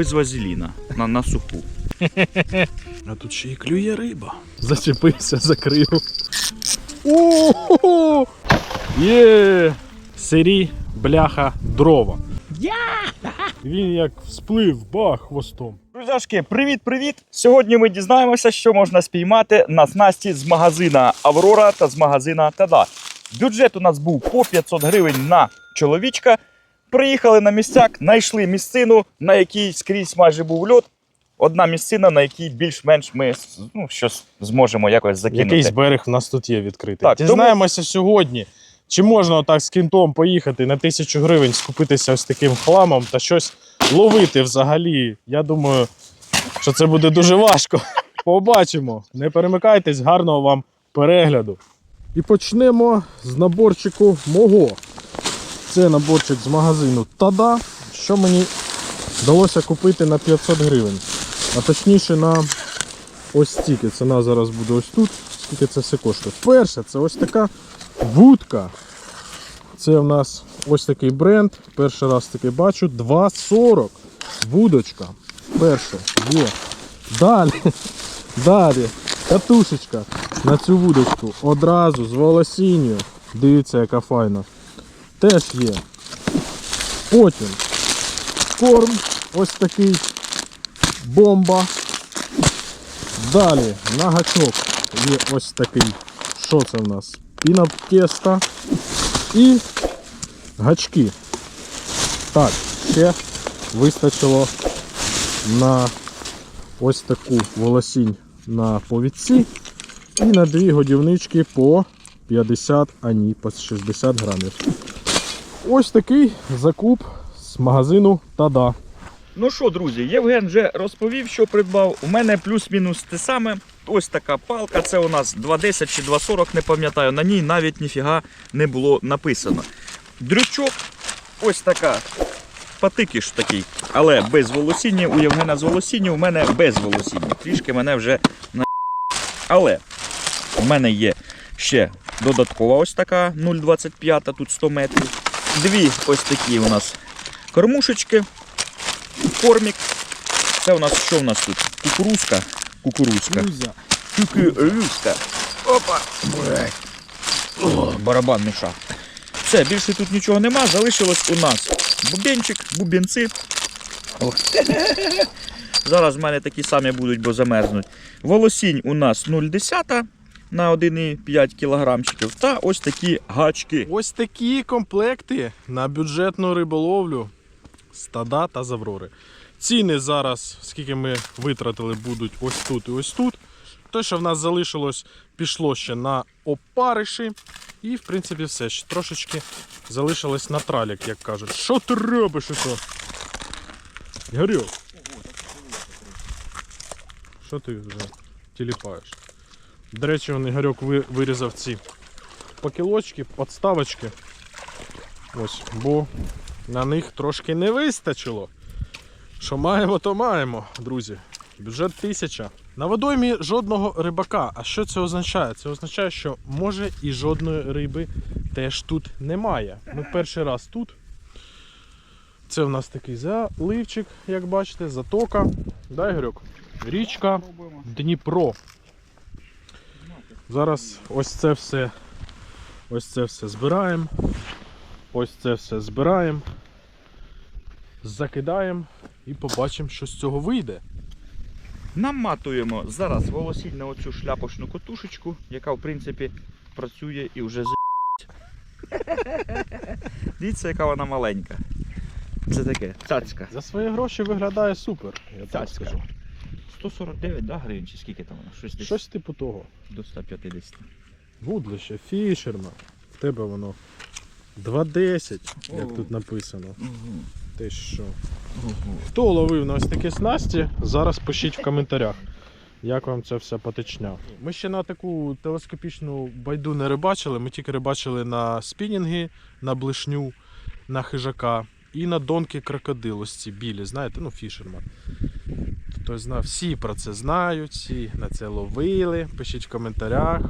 без вазеліна на, на суху. А тут ще й клює риба. Зачепився, закрив. О! Є! Сирі, бляха, дрова. Він як всплив, бах, хвостом. Друзяшки, привіт-привіт! Сьогодні ми дізнаємося, що можна спіймати на снасті з магазина Аврора та з магазина Тада. Бюджет у нас був по 500 гривень на чоловічка. Приїхали на місцяк, знайшли місцину, на якій скрізь майже був льот. Одна місцина, на якій більш-менш ми ну, щось зможемо якось закинути. Якийсь берег в нас тут є відкритий. Так, тому- Дізнаємося сьогодні, чи можна отак з кінтом поїхати на тисячу гривень, скупитися ось таким хламом та щось ловити взагалі. Я думаю, що це буде дуже важко. Побачимо. Не перемикайтесь, гарного вам перегляду. І почнемо з наборчику мого. Це наборчик з магазину Тада, що мені вдалося купити на 500 гривень. А точніше на ось стільки. Ціна зараз буде ось тут. Скільки це все коштує. Перше, це ось така вудка. Це в нас ось такий бренд. Перший раз таки бачу. 2,40. Вудочка. Перше є. Далі. Далі. Катушечка на цю вудочку. Одразу з волосінню. Дивіться, яка файна. Теж є. Потім корм ось такий. Бомба. Далі на гачок є ось такий. Що це в нас? Пінат теста і гачки. Так, ще вистачило на ось таку волосінь на повідці і на дві годівнички по 50, а ні, по 60 грамів. Ось такий закуп з магазину Тада. Ну що, друзі, Євген вже розповів, що придбав. У мене плюс-мінус те саме. Ось така палка. Це у нас 2,10 чи 2,40, не пам'ятаю. На ній навіть ніфіга не було написано. Дрючок, ось така. Патикіш такий, але без волосіння. У Євгена з волосіння, у мене без волосіння. Трішки мене вже на. Але у мене є ще додаткова ось така 0,25, тут 100 метрів. Дві ось такі у нас кормушечки кормік. Це у нас що у нас тут? Кукурузка. Кукурузка. Кукурузка. Опа. О, барабан мішав. Все, більше тут нічого нема. Залишилось у нас бубенчик, бубенці. О. Зараз в мене такі самі будуть, бо замерзнуть. Волосінь у нас 0,10 на 1,5 кілограмчиків. Та ось такі гачки. Ось такі комплекти на бюджетну риболовлю стада та заврори. Ціни зараз, скільки ми витратили, будуть ось тут і ось тут. Те, що в нас залишилось, пішло ще на опариші. І, в принципі, все. Ще трошечки залишилось на тралік, як кажуть. Що ти робиш ото? Горю. Що ти вже тіліпаєш? До речі, він Ігорьок вирізав ці покілочки, подставочки. Ось, бо на них трошки не вистачило. Що маємо, то маємо, друзі. Бюджет 1000. На водоймі жодного рибака. А що це означає? Це означає, що може і жодної риби теж тут немає. Ми перший раз тут. Це в нас такий заливчик, як бачите, затока. Да, Ігорьок? Річка Дніпро. Зараз ось це все. Ось це все збираємо. Ось це все збираємо. Закидаємо і побачимо, що з цього вийде. Наматуємо зараз волосінь на оцю шляпочну котушечку, яка в принципі працює і вже з. Дивіться, яка вона маленька. Це таке, цацька. За свої гроші виглядає супер. Я так скажу. 149 да, гривень, чи скільки там воно? Щось, десь Щось типу того. до 150. Вудлище, фішерман. В тебе воно 2.10, як О. тут написано. Угу. Ти що? Угу. Хто ловив на ось такі снасті, зараз пишіть в коментарях, як вам це все потечня. Ми ще на таку телескопічну байду не рибачили, ми тільки рибачили на спінінги, на блишню, на хижака і на донки крокодил, ось ці білі, знаєте, ну фішерман. Хтось знає, всі про це знають, всі на це ловили. Пишіть в коментарях.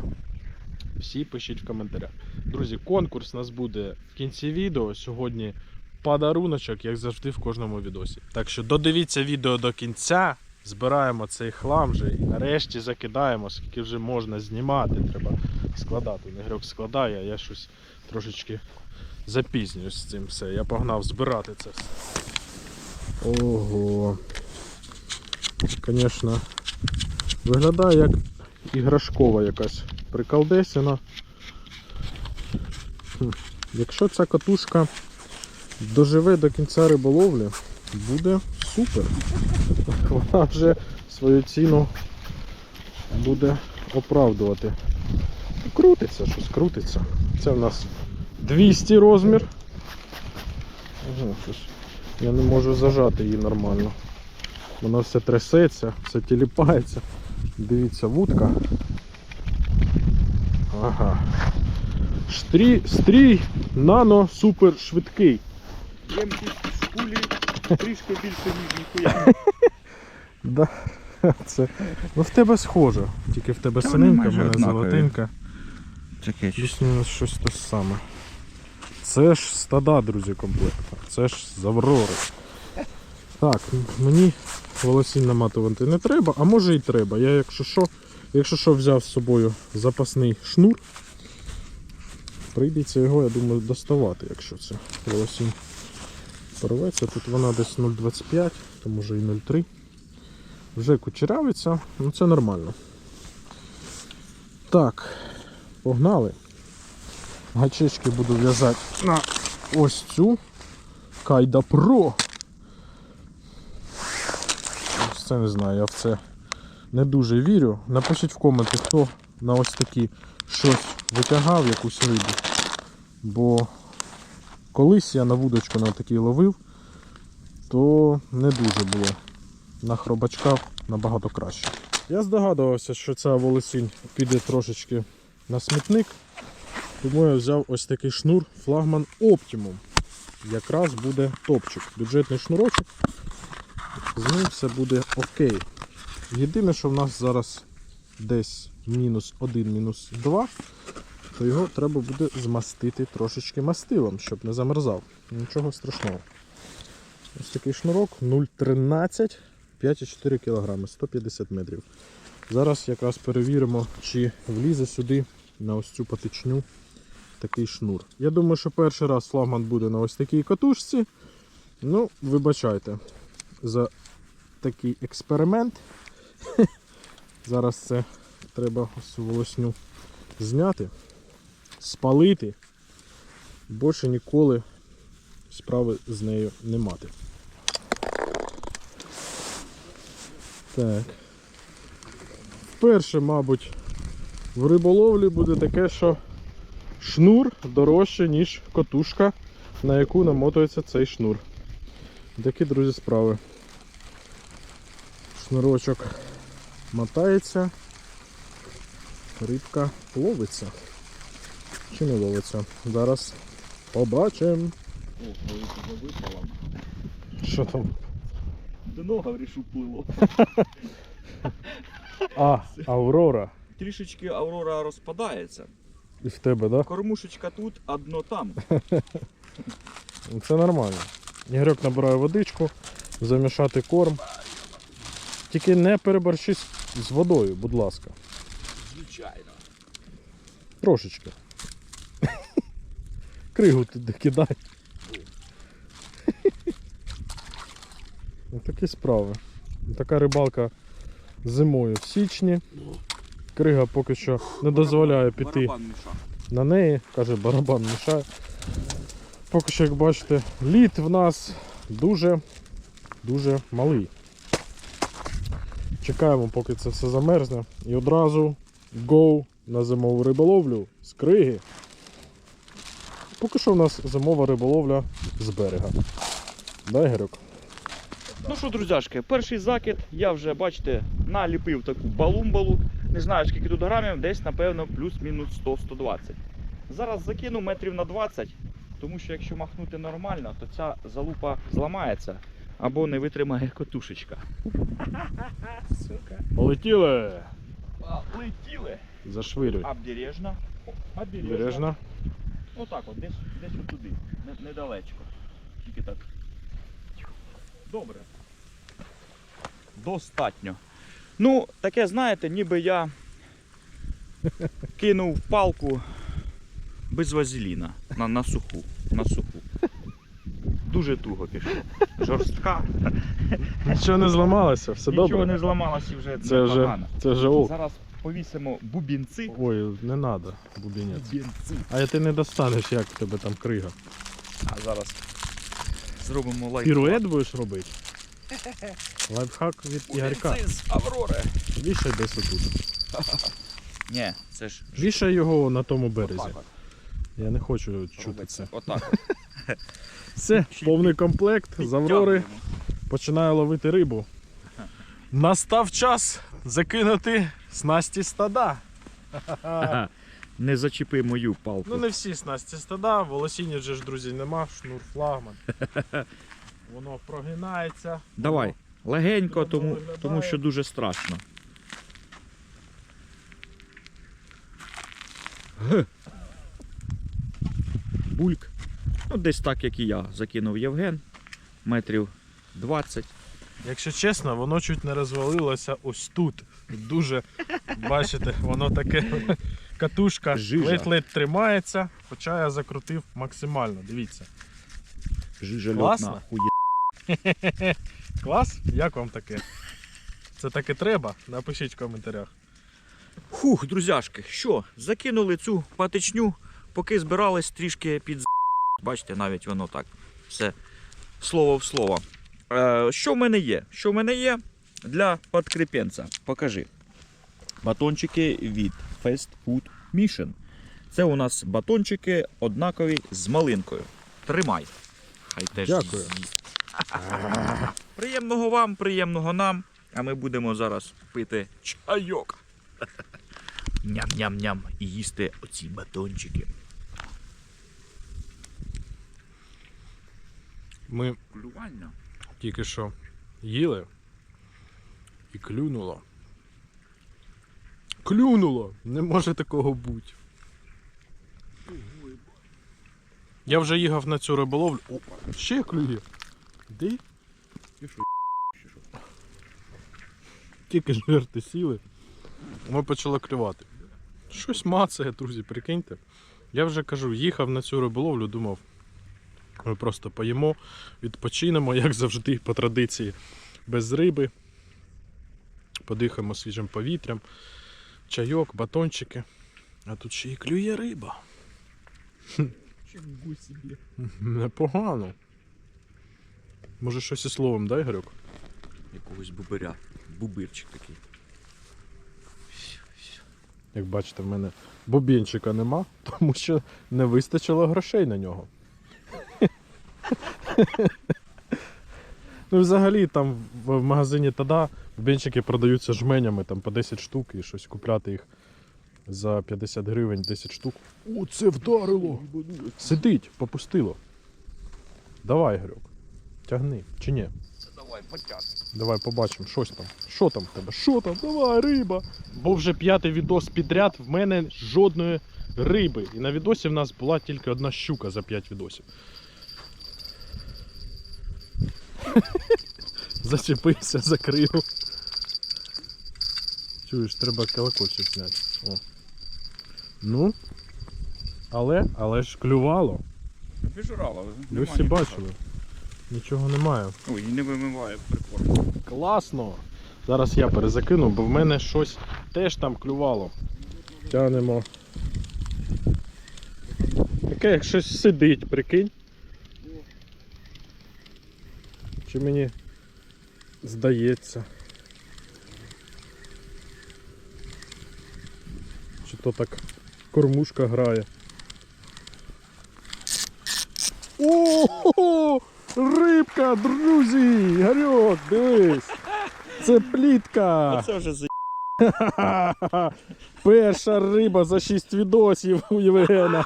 Всі пишіть в коментарях. Друзі, конкурс у нас буде в кінці відео. Сьогодні подаруночок, як завжди, в кожному відосі. Так що додивіться відео до кінця, збираємо цей хлам вже і нарешті закидаємо, скільки вже можна знімати. Треба складати. Негрьок складає, а я щось трошечки запізнююсь з цим все. Я погнав збирати це все. Ого. Звісно, виглядає як іграшкова якась приколдесина. Якщо ця катушка доживе до кінця риболовлі, буде супер. Вона вже свою ціну буде оправдувати. Крутиться, щось крутиться. Це в нас 200 розмір. Я не можу зажати її нормально. Вона все трясеться, все тіліпається. Дивіться, вудка. Ага. Штрі, стрій нано супер швидкий. Ємкість шпулі трішки більше, ніж ніхуя. Да. Це... Ну в тебе схоже. Тільки в тебе Та вони синенька, в майже мене однакові. золотенька. Таке Плюс-мінус щось те саме. Це ж стада, друзі, комплекта. Це ж з Аврори. Так, мені волосінь наматувати не треба, а може і треба. Я, якщо що, якщо що, взяв з собою запасний шнур. Прийдеться його, я думаю, доставати, якщо це волосінь порветься. Тут вона десь 0,25, то може і 0,3. Вже кучерявиться, ну це нормально. Так, погнали. Гачечки буду в'язати на ось цю Кайда Pro. Ось Це не знаю, я в це не дуже вірю. Напишіть в коменти, хто на ось такі щось витягав, якусь рибу. Бо колись я на вудочку на такій ловив, то не дуже було. На хробачка набагато краще. Я здогадувався, що ця волосінь піде трошечки на смітник. Тому я взяв ось такий шнур флагман Optimum. Якраз буде топчик. Бюджетний шнурочок. З ним все буде окей. Єдине, що в нас зараз десь мінус 1, мінус 2, то його треба буде змастити трошечки мастилом, щоб не замерзав. Нічого страшного. Ось такий шнурок 0,13, 5,4 кг, 150 метрів. Зараз якраз перевіримо, чи влізе сюди на ось цю патичню такий шнур. Я думаю, що перший раз флагман буде на ось такій катушці. Ну, вибачайте за такий експеримент. Зараз це треба ось волосню зняти, спалити. Більше ніколи справи з нею не мати. Так. Вперше, мабуть, в риболовлі буде таке, що шнур дорожче, ніж котушка, на яку намотується цей шнур. Такі, друзі, справи. Шнурочок мотається, рибка ловиться. Чи не ловиться? Зараз побачимо. Що там? До нога врішу плило. А, Аврора. Трішечки Аврора розпадається. І в тебе, так? Да? Кормушечка тут, а дно там. Це нормально. Ігорьок набирає водичку, замішати корм. Тільки не переборщи з- водою, будь ласка. Звичайно. Трошечки. Кригу туди кидай. Ось Такі справи. Така рибалка зимою в січні. Крига поки що не дозволяє піти на неї, каже, барабан мішає. Поки що, як бачите, лід в нас дуже дуже малий. Чекаємо, поки це все замерзне. І одразу go на зимову риболовлю з криги. Поки що в нас зимова риболовля з берега. Дай Герок. Ну що, друзяшки, перший закид я вже, бачите, наліпив таку балумбалу. Не знаю, скільки тут грамів, десь, напевно, плюс-мінус 100-120. Зараз закину метрів на 20, тому що якщо махнути нормально, то ця залупа зламається або не витримає котушечка. Сука. Полетіли! Летіли. Зашвирюй. Обережно. Обережно. Бережно. Отак от, десь, десь отуди, недалечко. Тільки так. Добре. Достатньо. Ну, таке, знаєте, ніби я кинув палку без вазеліна на, на суху. На суху. Дуже туго пішло. Жорстка. Нічого не зламалося, все Нічого добре. не зламалося вже Це вже, це вже ок. Зараз повісимо бубінці. Ой, не треба, бубінець. Бубінці. А ти не достанеш, як в тебе там крига. А зараз зробимо лайк. Пірует будеш робити? Лайфхак від Ігорка. Бубінці з Аврори. Вішай десь отут. Ні, це ж Вішай його на тому березі. Я не хочу чути це. Отак. Все, повний комплект з Аврори. Починаю ловити рибу. Настав час закинути снасті стада. Не зачепи мою палку. Ну не всі снасті стада, волосіння вже ж, друзі, нема, шнур флагман. Воно прогинається. Давай, легенько, тому, тому що дуже страшно. Бульк. Ну, десь так, як і я. Закинув Євген. Метрів 20. Якщо чесно, воно чуть не розвалилося ось тут. Дуже, бачите, воно таке катушка ледь-ледь тримається, хоча я закрутив максимально. Дивіться. Жижа Класно. хує. Клас? Як вам таке? Це таке треба? Напишіть в коментарях. Хух, друзяшки, що, закинули цю патичню, поки збирались трішки під Бачите, навіть воно так. Все слово в слово. Е, що в мене є? Що в мене є для подкрепенця? Покажи. Батончики від Fast Food Mission. Це у нас батончики однакові з малинкою. Тримай. Хай теж Дякую. Приємного вам, приємного нам. А ми будемо зараз пити чайок. Ням-ням-ням і їсти оці батончики. Ми Клювання. тільки що їли і клюнуло. Клюнуло! Не може такого бути. Я вже їхав на цю риболовлю. Опа, ще клює. Де? Тільки жерти сіли. Ми почали клювати. Щось мацає, друзі, прикиньте. Я вже кажу, їхав на цю риболовлю, думав, ми просто поїмо, відпочинемо, як завжди, по традиції, без риби. Подихаємо свіжим повітрям, чайок, батончики. А тут ще і клює риба. Чого собі. Непогано. Може щось і словом, дай, Грюк? Якогось бубиря. Бубирчик такий. Як бачите, в мене бубінчика нема, тому що не вистачило грошей на нього. Ну, взагалі, там в магазині Тада бубінчики продаються жменями там, по 10 штук і щось купляти їх за 50 гривень 10 штук. О, це вдарило! Сидить, попустило. Давай, Грюк. Тягни. Чи ні? Давай, потяг. Давай побачимо, щось там. Що там в тебе? Що там? Давай, риба. Був вже п'ятий відос підряд, в мене жодної риби. І на відосі в нас була тільки одна щука за 5 відосів. Зачепився, закрив. Чуєш, треба колокольчик зняти. О. Ну. Але, але ж клювало. Біжурала. Ви всі бачили. Нічого немає. Ой, і не вимиває прикорм. Класно. Зараз я перезакину, бо в мене щось теж там клювало. Тянемо. Таке як щось сидить, прикинь. Чи мені здається? Чи то так кормушка грає? О, рибка, друзі! Гарьок, дивись! Це плітка! Це вже за. Перша риба за 6 відосів у Євгена.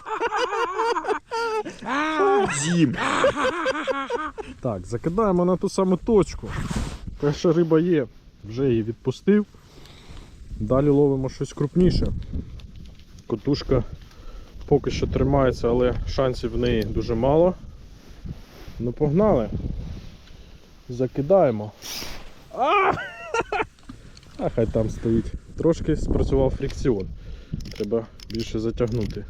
Зім. Так, закидаємо на ту саму точку. Перша риба є, вже її відпустив. Далі ловимо щось крупніше. Котушка поки що тримається, але шансів в неї дуже мало. Ну погнали. Закидаємо. А! а хай там стоїть. Трошки спрацював фрикціон. Треба більше затягнути.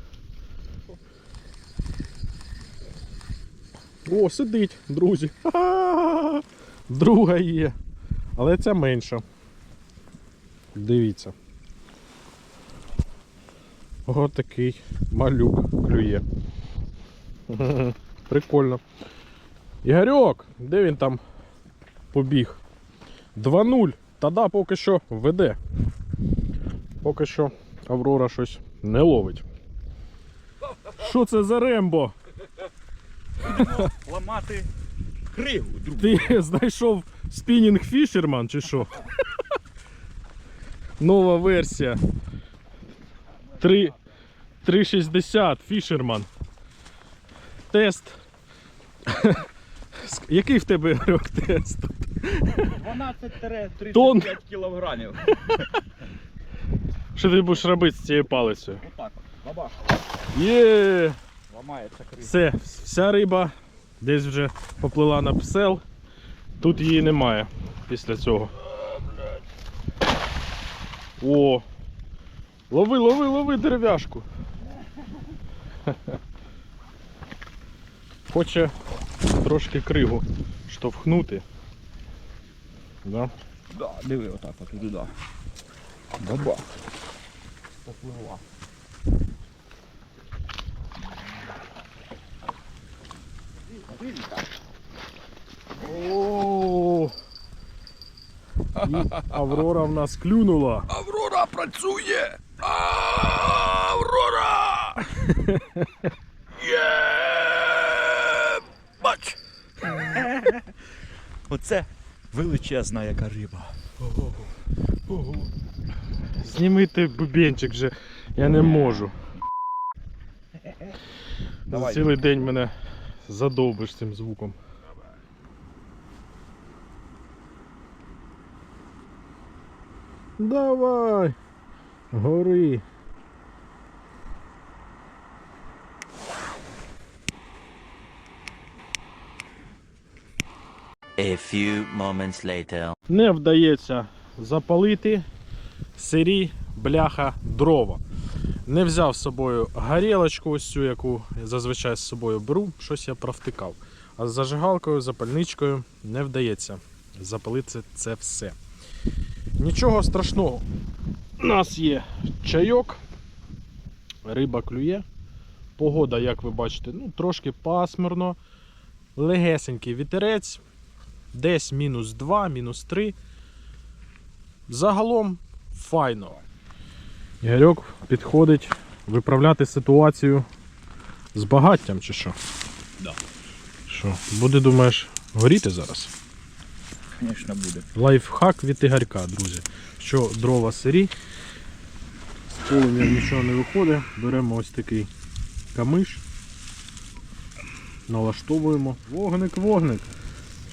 О, сидить, друзі. Ха-ха-ха. Друга є. Але ця менша. Дивіться. Ось такий малюк клює. Прикольно. Ігорьок, де він там побіг? 2-0. Та да, поки що веде. Поки що Аврора щось не ловить. Що це за Рембо? Ламати кригу, друзі. Ти знайшов спінінг фішерман чи що? Нова версія. 3, 360 фішерман. Тест. Який в тебе Ігорьок, тест? 12-35 кілограмів. Що ти будеш робити з цією палицею? Отак от. Бабах. Є! Ламається крига. Все, вся риба десь вже поплила на псел. Тут її немає після цього. О! Лови, лови, лови дерев'яшку. Хоче трошки кригу штовхнути. Да? Да, диви отак от туди. Бабах. Попливла. О! Аврора в нас клюнула. Аврора працює! Аврора! Є! Бач! Оце величезна яка риба. Зніми ти бубенчик вже, я не можу. Давай. Цілий день мене задовбиш цим звуком. Давай! Гори! A few moments later. Не вдається запалити сирі бляха дрова. Не взяв з собою горілочку, ось цю, яку зазвичай з собою беру, щось я провтикав. А з зажигалкою, запальничкою не вдається запалити це все. Нічого страшного. У нас є чайок, риба клює. Погода, як ви бачите, ну, трошки пасмурно, легесенький вітерець, десь мінус 2, мінус 3. Загалом файно. Ігорьок підходить виправляти ситуацію з багаттям чи що? Да. Що, буде, думаєш, горіти зараз? Звісно, буде. Лайфхак від Ігорька, друзі. Що дрова сирі, з полум'я нічого не виходить. Беремо ось такий камиш, налаштовуємо. Вогник, вогник.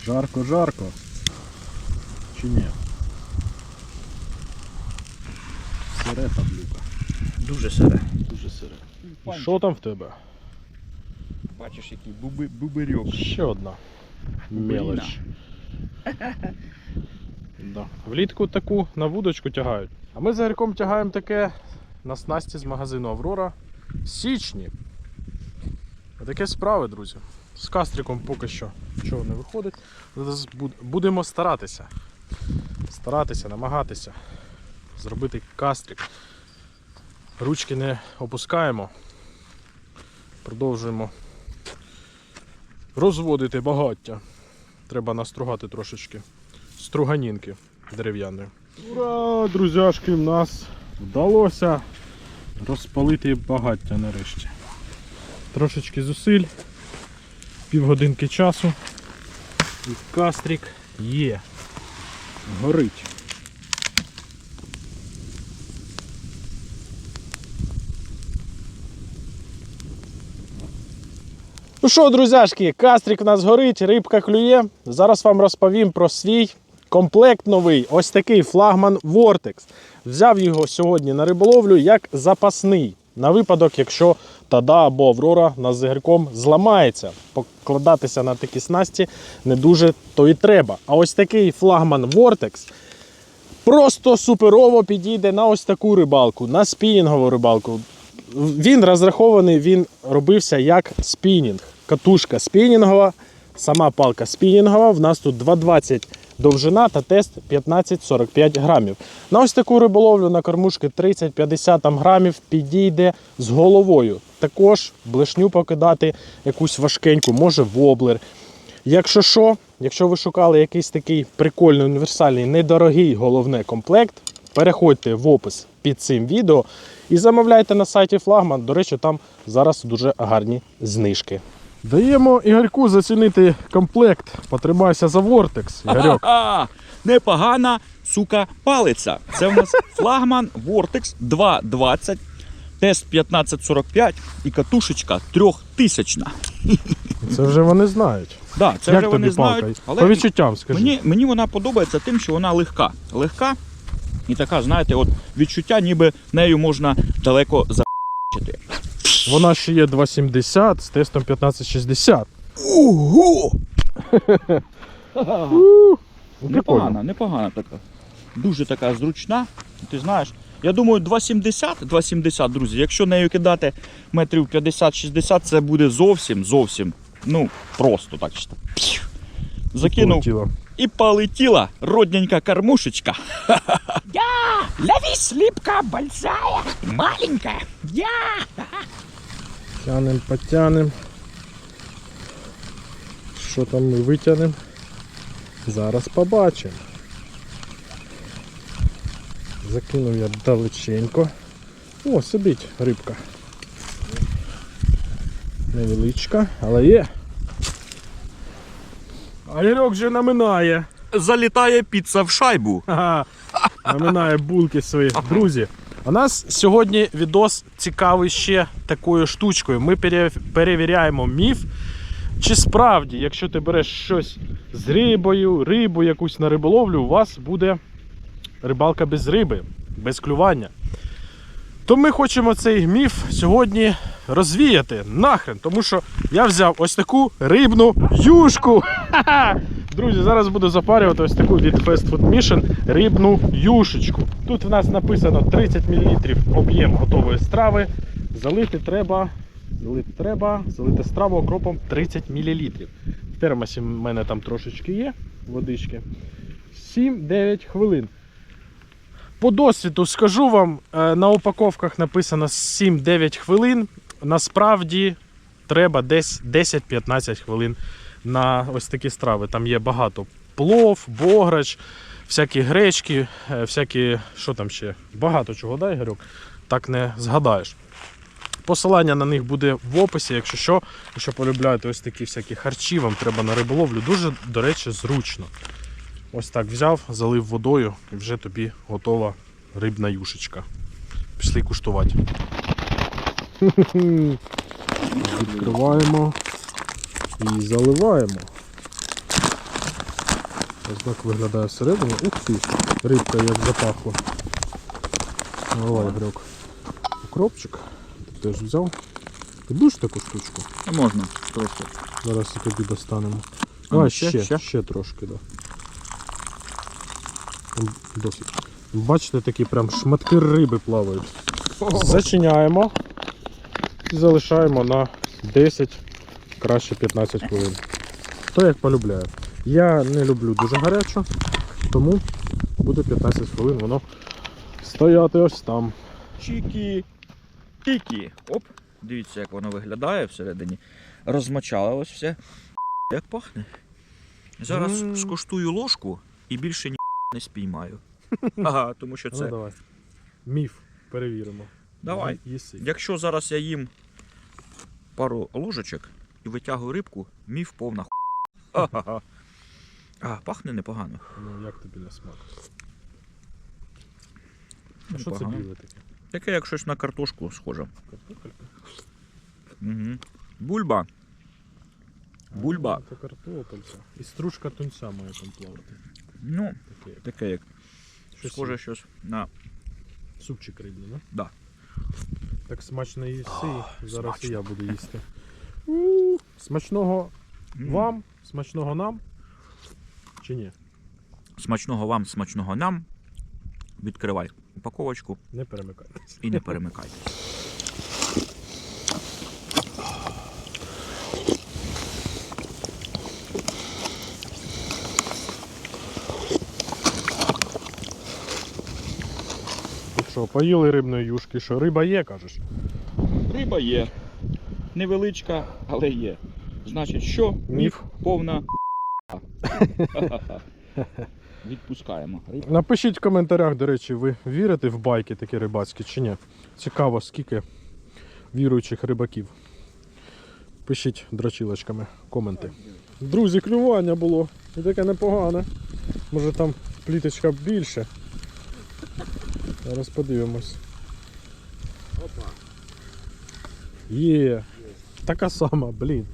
Жарко, жарко. Чи ні? Сире таблюка. Дуже сире. Дуже сире. І що там в тебе? Бачиш, який буби, бубирьок. Ще одна мелоч. Да. Влітку таку на вудочку тягають. А ми з Гарьком тягаємо таке на снасті з магазину Аврора в січні. Таке справи, друзі. З кастриком поки що нічого не виходить. Будемо старатися. Старатися, намагатися зробити кастрик. Ручки не опускаємо. Продовжуємо розводити багаття. Треба настругати трошечки струганінки дерев'яної. Ура, друзяшки, в нас вдалося розпалити багаття нарешті. Трошечки зусиль, півгодинки часу. І кастрик є. Горить. Що, друзяшки, кастрик у нас горить, рибка клює. Зараз вам розповім про свій комплект новий. Ось такий флагман Vortex. Взяв його сьогодні на риболовлю як запасний. На випадок, якщо Тада або Аврора нас з зламається, покладатися на такі снасті не дуже то і треба. А ось такий флагман Vortex просто суперово підійде на ось таку рибалку, на спінінгову рибалку. Він розрахований, він робився як спінінг. Катушка спінінгова, сама палка спінінгова. В нас тут 2,20 довжина та тест 15-45 грамів. На ось таку риболовлю на кормушки 30-50 грамів підійде з головою. Також блешню покидати якусь важкеньку, може воблер. Якщо що, якщо ви шукали якийсь такий прикольний, універсальний, недорогий головне комплект, переходьте в опис під цим відео і замовляйте на сайті Флагман. До речі, там зараз дуже гарні знижки. Даємо Ігорьку зацінити комплект. Потримайся за Вортекс. Ігорьок. Непогана, сука, палиця. Це в нас флагман Vortex 2.20, тест 1545 і катушечка трьохтисячна. Це вже вони знають. Да, це Як вже тобі вони палка? знають. По відчуттям скажи. Мені, мені вона подобається тим, що вона легка. Легка і така, знаєте, от відчуття, ніби нею можна далеко за***чити. Вона ще є 2,70 з тестом 1560. Ого! Непогана, непогана така. Дуже така зручна. Ти знаєш, я думаю, 2,70, 2,70, друзі, якщо нею кидати метрів 50-60, це буде зовсім, зовсім, ну, просто так. Закинув Полетіло. і полетіла родненька кормушечка. Я! Ловись, липка, большая, маленькая. Я! Тянем, потянем. Що там ми витягнемо? Зараз побачимо. Закинув я далеченько. О, сидить рибка. Невеличка, але є. А Ігорьок вже наминає. Залітає піца в шайбу. Ага, наминає булки свої. Друзі, у нас сьогодні відос цікавий ще такою штучкою. Ми перевіряємо міф. Чи справді, якщо ти береш щось з рибою, рибу якусь на риболовлю, у вас буде рибалка без риби, без клювання. То ми хочемо цей міф сьогодні розвіяти нахрен, тому що я взяв ось таку рибну юшку. Ха-ха! Друзі, зараз буду запарювати ось таку від Fast Food Mission рибну юшечку. Тут в нас написано 30 мл об'єм готової страви. Залити треба, залити треба, залити страву окропом 30 мл. В термосі в мене там трошечки є водички. 7-9 хвилин. По досвіду скажу вам, е, на упаковках написано 7-9 хвилин. Насправді треба десь 10-15 хвилин на ось такі страви. Там є багато плов, бограч, всякі гречки, е, всякі, що там ще, багато чого, да, Ігорьок? Так не згадаєш. Посилання на них буде в описі, якщо що, якщо полюбляєте ось такі всякі харчі, вам треба на риболовлю. Дуже, до речі, зручно. Ось так взяв, залив водою і вже тобі готова рибна юшечка. Пішли куштувати. Відкриваємо і заливаємо. Ось так виглядає всередині. Ух ти! Рибка як запахла. Наливай грек. Укропчик. Ти теж взяв. Ти будеш таку штучку? Можна трохи. Зараз і тобі достанемо. А, А, ще, ще, ще, ще? трошки. Да. Досить. Бачите, такі прям шматки риби плавають. Зачиняємо і залишаємо на 10, краще 15 хвилин. Хто як полюбляє. Я не люблю дуже гарячу, тому буде 15 хвилин воно стояти ось там. Чікі. Тікі. Оп. Дивіться, як воно виглядає всередині. Розмочалось все. Як пахне. Зараз М. скуштую ложку і більше ні не спіймаю. Ага, тому що Ну, це. давай. Міф перевіримо. Давай. Їси. Якщо зараз я їм пару ложечок і витягую рибку, міф повна ху. А, пахне непогано. Ну, як тобі на смак? А що це біле таке? Таке як щось на картошку схоже. Картопелька? Угу. Бульба. Бульба. А, Це картопелька. І стружка тунця має там плавати. Ну, Таке. таке як Щось схоже щось на Супчик рибний, да? Так смачно їси. Зараз і я буду їсти. У, Смачного вам, смачного нам. Чи ні? Смачного вам, смачного нам. Відкривай упаковочку Не перемикайтесь. і не перемикай. Що, поїли рибної юшки, що риба є, кажеш? Риба є. Невеличка, але є. Значить, що? Міф. повна. Відпускаємо. Напишіть в коментарях, до речі, ви вірите в байки такі рибацькі чи ні? Цікаво, скільки віруючих рибаків. Пишіть дрочилочками коменти. Друзі, клювання було. І таке непогане. Може там пліточка більше. Зараз подивимось. Опа. Є. Така сама, блін.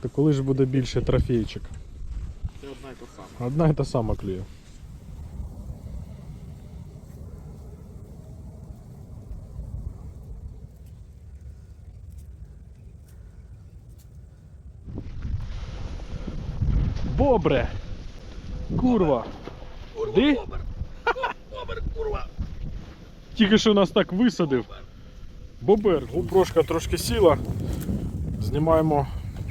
То коли ж буде більше трофейчик? Це одна і та сама. Одна і та сама клює. Бобре! Курва! Ди? Бобер, курва! Тільки що нас так висадив. Бобер, гупрошка трошки сіла. Знімаємо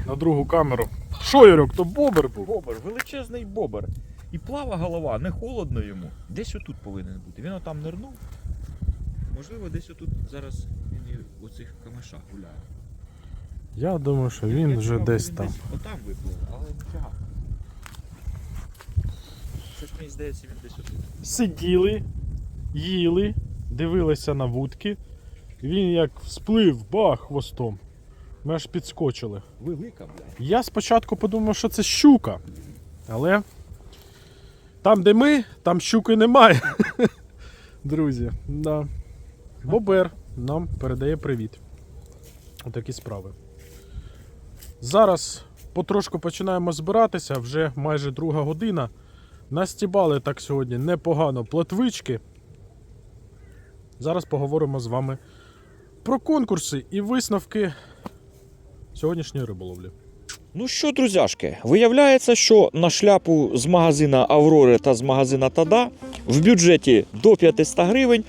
на другу камеру. Що, Ярок, то бобер був? Бобер, величезний бобер. І плава голова, не холодно йому. Десь отут повинен бути. Він отам нирнув. Можливо, десь отут зараз він і у цих камешах гуляє. Я думаю, що він Я вже думав, десь він там. Отам виплив, але ніфіга. Щось мені здається, він десь отут. Сиділи, їли, дивилися на вудки. Він як сплив, бах, хвостом. Ми аж підскочили. Велика, блядь. Я спочатку подумав, що це щука. Але там, де ми, там щуки немає. Друзі, да. Бобер нам передає привіт. Отакі справи. Зараз потрошку починаємо збиратися, вже майже друга година. Настібали так сьогодні непогано плотвички. Зараз поговоримо з вами про конкурси і висновки сьогоднішньої риболовлі. Ну що, друзяшки, виявляється, що на шляпу з магазина Аврори та з магазина Тада в бюджеті до 500 гривень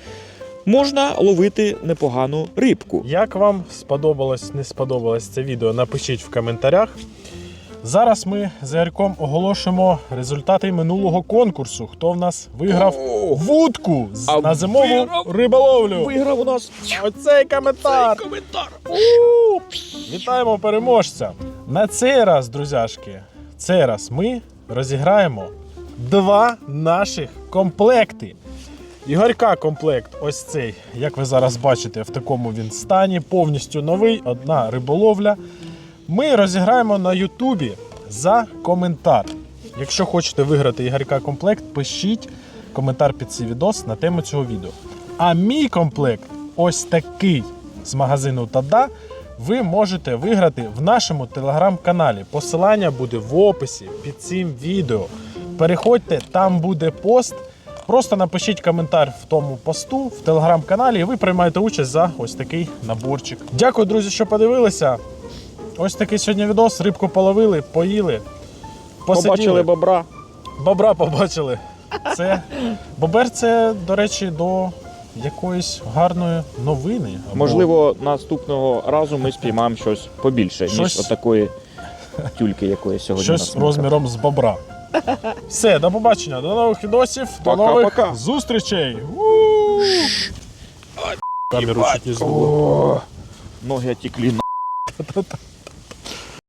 можна ловити непогану рибку. Як вам сподобалось, не сподобалось це відео, напишіть в коментарях. Зараз ми з Ярком оголошимо результати минулого конкурсу. Хто в нас виграв вудку з- А на зимову виграв- риболовлю. Виграв у нас Оцей коментар. коментар. У! Вітаємо переможця! На цей раз, друзяшки, цей раз ми розіграємо два наших комплекти. Ігорька комплект, ось цей, як ви зараз бачите, в такому він стані, повністю новий, одна риболовля. Ми розіграємо на Ютубі за коментар. Якщо хочете виграти Ігорька комплект, пишіть коментар під цей відос на тему цього відео. А мій комплект ось такий з магазину Тада. Ви можете виграти в нашому телеграм-каналі. Посилання буде в описі під цим відео. Переходьте, там буде пост. Просто напишіть коментар в тому посту в телеграм-каналі, і ви приймаєте участь за ось такий наборчик. Дякую, друзі, що подивилися. Ось такий сьогодні відос. Рибку половили, поїли. посиділи. Побачили бобра. Бобра побачили. Це бобер це, до речі, до якоїсь гарної новини. або- Можливо, наступного разу ми спіймаємо щось побільше, Щось- ніж отакої тюльки, якої сьогодні щось розміром з бобра. Все, до побачення, до нових відосів, до нових Пока-пока. зустрічей. Камеру чуть не зловив. Ноги отекли. Та-та.